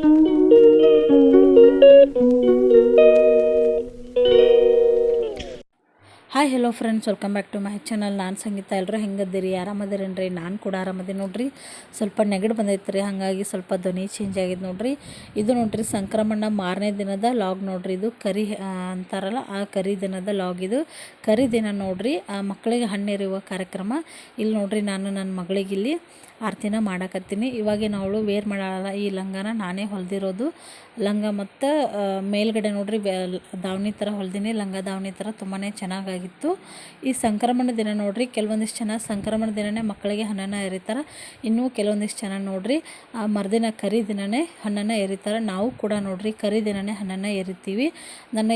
Thank you. Hi hello friends welcome back to my channel ನಾನು ಸಂಗೀತ. ಎಲ್ಲರೂ ಹೆಂಗದ್ದೀರಿ? ಆರಾಮದಿರೇನ್ರಿ? ನಾನು ಕೂಡ ಆರಾಮದಿ ನೋಡ್ರಿ. ಸ್ವಲ್ಪ ನೆಗಡಿ ಬಂದೈತೆ ರೀ ಹಾಗಾಗಿ ಸ್ವಲ್ಪ ಧ್ವನಿ ಚೇಂಜ್ ಆಗಿದೆ ನೋಡ್ರಿ. ಇದು ನೋಡ್ರಿ ಸಂಕ್ರಮಣ ಮಾರನೇ ದಿನದ ಲಾಗ್ ನೋಡ್ರಿ. ಇದು ಕರಿ ಅಂತಾರಲ್ಲ, ಆ ಕರಿ ದಿನದ ಲಾಗ್ ಇದು. ಕರಿ ದಿನ ನೋಡ್ರಿ. ಆ, ಮಕ್ಕಳಿಗೆ ಹಣ್ಣಿರುವ ಕಾರ್ಯಕ್ರಮ. ಇಲ್ಲಿ ನೋಡ್ರಿ ನಾನು ನನ್ನ ಮಗಳಿಗೆ ಇಲ್ಲಿ ಆರತಿನ ಮಾಡಾಕತ್ತೀನಿ. ಇವಾಗೇನು ಅವಳು ವೇರ್ ಮಾಡಲ್ಲ ಈ ಲಂಗನ ನಾನೇ ಹೊಲ್ದಿರೋದು. ಲಂಗ ಮತ್ತು ಮೇಲ್ಗಡೆ ನೋಡ್ರಿ ದಾವಣಿ ಥರ ಹೊಲ್ದಿನಿ. ಲಂಗ ದಾವಣಿ ಥರ ತುಂಬಾ ಚೆನ್ನಾಗಾಗಿತ್ತು ಈ ಸಂಕ್ರಮಣ ದಿನ ನೋಡ್ರಿ, ಕೆಲವೊಂದಿಷ್ಟು ಜನ ಸಂಕ್ರಮಣ ದಿನನೇ ಮಕ್ಕಳಿಗೆ ಹಣ್ಣನ್ನು ಎರಿತಾರೆ. ಇನ್ನೂ ಕೆಲವೊಂದಿಷ್ಟು ಜನ ನೋಡ್ರಿ, ಆ ಮರುದಿನ ಕರಿ ದಿನನೇ ಹಣ್ಣನ್ನು ಎರಿತಾರೆ. ನಾವು ಕೂಡ ನೋಡ್ರಿ, ಕರಿ ದಿನನೇ ಹಣ್ಣನ್ನು ಎರಿತೀವಿ. ನನ್ನ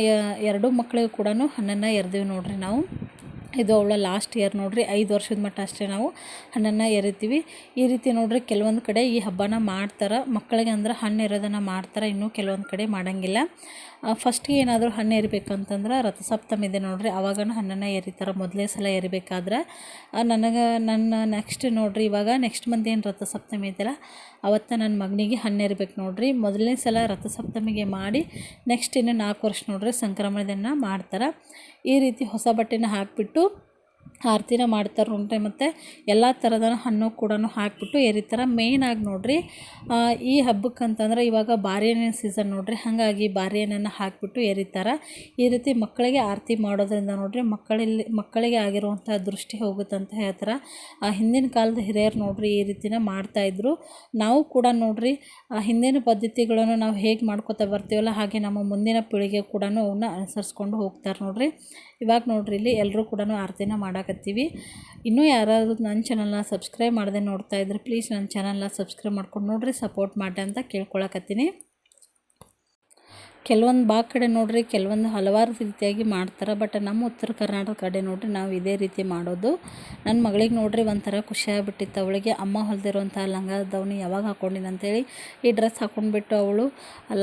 ಎರಡೂ ಮಕ್ಕಳಿಗೂ ಕೂಡ ಹಣ್ಣನ್ನು ಎರೆದೀವಿ ನೋಡ್ರಿ ನಾವು. ಇದು ಅವಳ ಲಾಸ್ಟ್ ಇಯರ್ ನೋಡ್ರಿ, ಐದು ವರ್ಷದ ಮಟ್ಟ ಅಷ್ಟೇ ನಾವು ಹಣ್ಣನ್ನು ಎರಿತೀವಿ. ಈ ರೀತಿ ನೋಡ್ರಿ ಕೆಲವೊಂದು ಕಡೆ ಈ ಹಬ್ಬನ ಮಾಡ್ತಾರೆ, ಮಕ್ಕಳಿಗೆ ಅಂದ್ರೆ ಹಣ್ಣು ಎರೋದನ್ನು ಮಾಡ್ತಾರೆ, ಇನ್ನೂ ಕೆಲವೊಂದು ಕಡೆ ಮಾಡೋಂಗಿಲ್ಲ. ಫಸ್ಟಿಗೆ ಏನಾದರೂ ಹಣ್ಣು ಎರಿಬೇಕಂತಂದ್ರೆ ರಥಸಪ್ತಮಿ ಇದೆ ನೋಡ್ರಿ ಆವಾಗ ಹಣ್ಣನ್ನು ಎರಿತಾರೆ, ಮೊದಲೇ ಸಲ ಎರಿಬೇಕಾದ್ರೆ. ನನಗೆ, ನನ್ನ ನೆಕ್ಸ್ಟ್ ನೋಡ್ರಿ, ಇವಾಗ ನೆಕ್ಸ್ಟ್ ಮಂತ್ ಏನು ರಥಸಪ್ತಮಿ ಇದೆಯಲ್ಲ ಅವತ್ತು ನನ್ನ ಮಗನಿಗೆ ಹಣ್ಣು ಎರಿಬೇಕು ನೋಡ್ರಿ. ಮೊದಲನೇ ಸಲ ರಥಸಪ್ತಮಿಗೆ ಮಾಡಿ ನೆಕ್ಸ್ಟ್ ಇನ್ನು ನಾಲ್ಕು ವರ್ಷ ನೋಡ್ರಿ ಸಂಕ್ರಮಣದನ್ನು ದಿನ ಮಾಡ್ತಾರೆ. ಈ ರೀತಿ ಹೊಸ ಬಟ್ಟೆನ ಹಾಕಿಬಿಟ್ಟು ಆರತಿನ ಮಾಡ್ತಾರೆ ನೋಡ್ರಿ, ಮತ್ತು ಎಲ್ಲ ಥರದ ಹಣ್ಣು ಕೂಡ ಹಾಕಿಬಿಟ್ಟು ಎರಿತಾರೆ. ಮೇಯ್ನಾಗಿ ನೋಡ್ರಿ ಈ ಹಬ್ಬಕ್ಕೆ ಅಂತಂದ್ರೆ ಇವಾಗ ಬಾರಿಹಣ್ಣಿನ ಸೀಸನ್ ನೋಡ್ರಿ, ಹಾಗಾಗಿ ಬಾರಿಹಣ್ಣನ್ನು ಹಾಕಿಬಿಟ್ಟು ಎರಿತಾರೆ. ಈ ರೀತಿ ಮಕ್ಕಳಿಗೆ ಆರತಿ ಮಾಡೋದ್ರಿಂದ ನೋಡ್ರಿ, ಮಕ್ಕಳಲ್ಲಿ, ಮಕ್ಕಳಿಗೆ ಆಗಿರುವಂಥ ದೃಷ್ಟಿ ಹೋಗುತ್ತೆ ಅಂತ ಹೇಳ್ತಾರೆ. ಆ, ಹಿಂದಿನ ಕಾಲದ ಹಿರಿಯರು ನೋಡ್ರಿ ಈ ರೀತಿನ ಮಾಡ್ತಾಯಿದ್ರು ನಾವು ಕೂಡ ನೋಡ್ರಿ, ಆ, ಹಿಂದಿನ ಪದ್ಧತಿಗಳನ್ನು ನಾವು ಹೇಗೆ ಮಾಡ್ಕೋತಾ ಬರ್ತೀವಲ್ಲ, ಹಾಗೆ ನಮ್ಮ ಮುಂದಿನ ಪೀಳಿಗೆ ಕೂಡ ಅವನ್ನ ಅನುಸರಿಸ್ಕೊಂಡು ಹೋಗ್ತಾರೆ ನೋಡ್ರಿ. ಇವಾಗ ನೋಡ್ರಿ, ಇಲ್ಲಿ ಎಲ್ಲರೂ ಕೂಡ ಆರತಿನ ಮಾಡಾಕತ್ತೀವಿ ಇನ್ನೂ ಯಾರಾದರೂ ನನ್ನ ಚಾನಲ್ನ ಸಬ್ಸ್ಕ್ರೈಬ್ ಮಾಡದೆ ನೋಡ್ತಾ ಇದ್ರೆ ಪ್ಲೀಸ್ ನನ್ನ ಚಾನಲ್ನ ಸಬ್ಸ್ಕ್ರೈಬ್ ಮಾಡ್ಕೊಂಡು ನೋಡ್ರಿ ಸಪೋರ್ಟ್ ಮಾಡಿ ಅಂತ ಕೇಳ್ಕೊಳಕತ್ತೀನಿ. ಕೆಲವೊಂದು ಬಾ ಕಡೆ ನೋಡ್ರಿ, ಕೆಲವೊಂದು ಹಲವಾರು ರೀತಿಯಾಗಿ ಮಾಡ್ತಾರೆ ಬಟ್ ನಮ್ಮ ಉತ್ತರ ಕರ್ನಾಟಕ ಕಡೆ ನೋಡ್ರಿ ನಾವು ಇದೇ ರೀತಿ ಮಾಡೋದು. ನನ್ನ ಮಗಳಿಗೆ ನೋಡ್ರಿ ಒಂಥರ ಖುಷಿ ಆಗಿಬಿಟ್ಟಿತ್ತು, ಅವಳಿಗೆ ಅಮ್ಮ ಹೊಲ್ದಿರುವಂಥ ಲಂಗ ದಾವಣಿ ಯಾವಾಗ ಹಾಕೊಂಡಿನಿ ಅಂತೇಳಿ, ಈ ಡ್ರೆಸ್ ಹಾಕೊಂಡ್ಬಿಟ್ಟು ಅವಳು,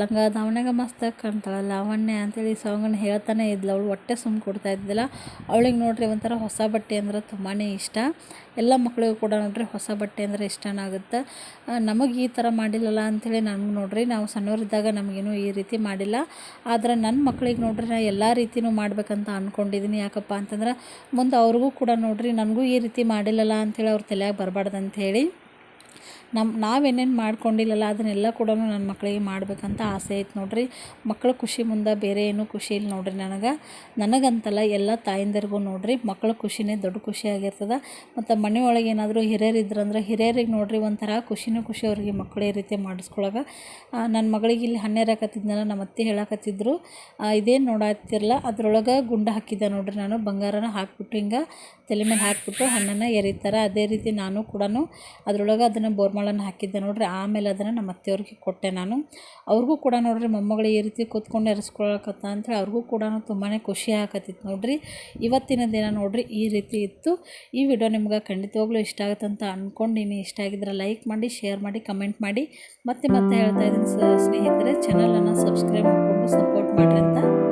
ಲಂಗ ದಾವಣಿಗೆ ಮಸ್ತ್ ಕಾಣ್ತಾಳೆ, ಲಾವಣ್ಯ ಅಂತೇಳಿ ಸಾಂಗನ್ನು ಹೇಳ್ತಾನೆ ಇದ್ಲು, ಅವಳು ಹೊಟ್ಟೆ ಸುಮ್ಮ ಕೊಡ್ತಾ ಇದ್ದಿಲ್ಲ ಅವಳಿಗೆ ನೋಡ್ರಿ ಒಂಥರ ಹೊಸ ಬಟ್ಟೆ ಅಂದ್ರೆ ತುಂಬಾ ಇಷ್ಟ. ಎಲ್ಲ ಮಕ್ಕಳಿಗೂ ಕೂಡ ನೋಡ್ರಿ ಹೊಸ ಬಟ್ಟೆ ಅಂದರೆ ಇಷ್ಟನೇ ಆಗುತ್ತೆ. ನಮಗೆ ಈ ಥರ ಮಾಡಿಲ್ಲಲ್ಲ ಅಂಥೇಳಿ ನನಗೆ ನೋಡ್ರಿ, ನಾವು ಸಣ್ಣವರಿದ್ದಾಗ ನಮಗೇನು ಈ ರೀತಿ ಮಾಡಿಲ್ಲ. ಆದ್ರೆ ನನ್ನ ಮಕ್ಳಿಗೆ ನೋಡ್ರಿ ನಾ ಎಲ್ಲ ರೀತಿನೂ ಮಾಡ್ಬೇಕಂತ ಅಂದ್ಕೊಂಡಿದ್ದೀನಿ ಯಾಕಪ್ಪ ಅಂತಂದ್ರೆ ಮುಂದೆ ಅವ್ರಿಗೂ ಕೂಡ ನೋಡ್ರಿ ನನಗೂ ಈ ರೀತಿ ಮಾಡಿಲ್ಲಲ್ಲ ಅಂಥೇಳಿ ಅವ್ರ ತಲೆಯಾಗ ಬರಬಾರ್ದು ಅಂಥೇಳಿ ನಮ್ಮ ನಾವೇನೇನು ಮಾಡ್ಕೊಂಡಿಲ್ಲಲ್ಲ, ಅದನ್ನೆಲ್ಲ ಕೂಡ ನನ್ನ ಮಕ್ಕಳಿಗೆ ಮಾಡಬೇಕಂತ ಆಸೆ ಐತೆ ನೋಡ್ರಿ. ಮಕ್ಕಳ ಖುಷಿ ಮುಂದೆ ಬೇರೆ ಏನೂ ಖುಷಿ ಇಲ್ಲ ನೋಡ್ರಿ ನನಗೆ. ನನಗಂತಲ್ಲ ಎಲ್ಲ ತಾಯಿಂದರಿಗೂ ನೋಡ್ರಿ ಮಕ್ಕಳ ಖುಷಿನೇ ದೊಡ್ಡ ಖುಷಿ ಆಗಿರ್ತದೆ. ಮತ್ತು ಮನೆಯೊಳಗೆ ಏನಾದರೂ ಹಿರಿಯರು ಇದ್ರಂದ್ರೆ, ಹಿರಿಯರಿಗೆ ನೋಡ್ರಿ ಒಂಥರ ಖುಷಿನೂ ಖುಷಿ ಅವ್ರಿಗೆ ಮಕ್ಕಳು ರೀತಿ ಮಾಡಿಸ್ಕೊಳಗ. ನನ್ನ ಮಗಳಿಗೆ ಇಲ್ಲಿ ಹನ್ನೆರಕತ್ತಿದ್ನಲ್ಲ ನಮ್ಮ ಅತ್ತೆ ಹೇಳಕತ್ತಿದ್ರು. ಇದೇನು ನೋಡತ್ತಿರಲ್ಲ ಅದ್ರೊಳಗೆ ಗುಂಡ ಹಾಕಿದ್ದೆ ನೋಡ್ರಿ ನಾನು, ಬಂಗಾರನ ಹಾಕ್ಬಿಟ್ಟು ಹಿಂಗೆ ತಲೆ ಮೇಲೆ ಹಾಕ್ಬಿಟ್ಟು ಹಣ್ಣನ್ನು ಎರಿತಾರೆ. ಅದೇ ರೀತಿ ನಾನು ಕೂಡ ಅದರೊಳಗೆ ಅದನ್ನು ಬೋರ್ಮಾಳನ್ನು ಹಾಕಿದ್ದೆ ನೋಡಿರಿ. ಆಮೇಲೆ ಅದನ್ನು ನಮ್ಮ ಅತ್ತೆಯವ್ರಿಗೆ ಕೊಟ್ಟೆ ನಾನು. ಅವ್ರಿಗೂ ಕೂಡ ನೋಡಿರಿ ಮೊಮ್ಮಗಳು ಈ ರೀತಿ ಕೂತ್ಕೊಂಡು ಎರೆಸ್ಕೊಳಕತ್ತ ಅಂತೇಳಿ ಅವ್ರಿಗೂ ಕೂಡ ತುಂಬಾ ಖುಷಿ ಆಗತ್ತಿತ್ತು ನೋಡಿರಿ. ಇವತ್ತಿನ ದಿನ ನೋಡಿರಿ ಈ ರೀತಿ ಇತ್ತು. ಈ ವಿಡಿಯೋ ನಿಮ್ಗೆ ಖಂಡಿತವಾಗ್ಲೂ ಇಷ್ಟ ಆಗುತ್ತೆ ಅಂತ ಅಂದ್ಕೊಂಡಿನಿ ಇಷ್ಟ ಆಗಿದ್ರೆ ಲೈಕ್ ಮಾಡಿ, ಶೇರ್ ಮಾಡಿ, ಕಮೆಂಟ್ ಮಾಡಿ. ಮತ್ತೆ ಮತ್ತೆ ಹೇಳ್ತಾ ಇದ್ದೀನಿ ಸ್ನೇಹಿತರೆ ಚಾನಲನ್ನು ಸಬ್ಸ್ಕ್ರೈಬ್ ಮಾಡಿಕೊಂಡು ಸಪೋರ್ಟ್ ಮಾಡಿರಿ ಅಂತ.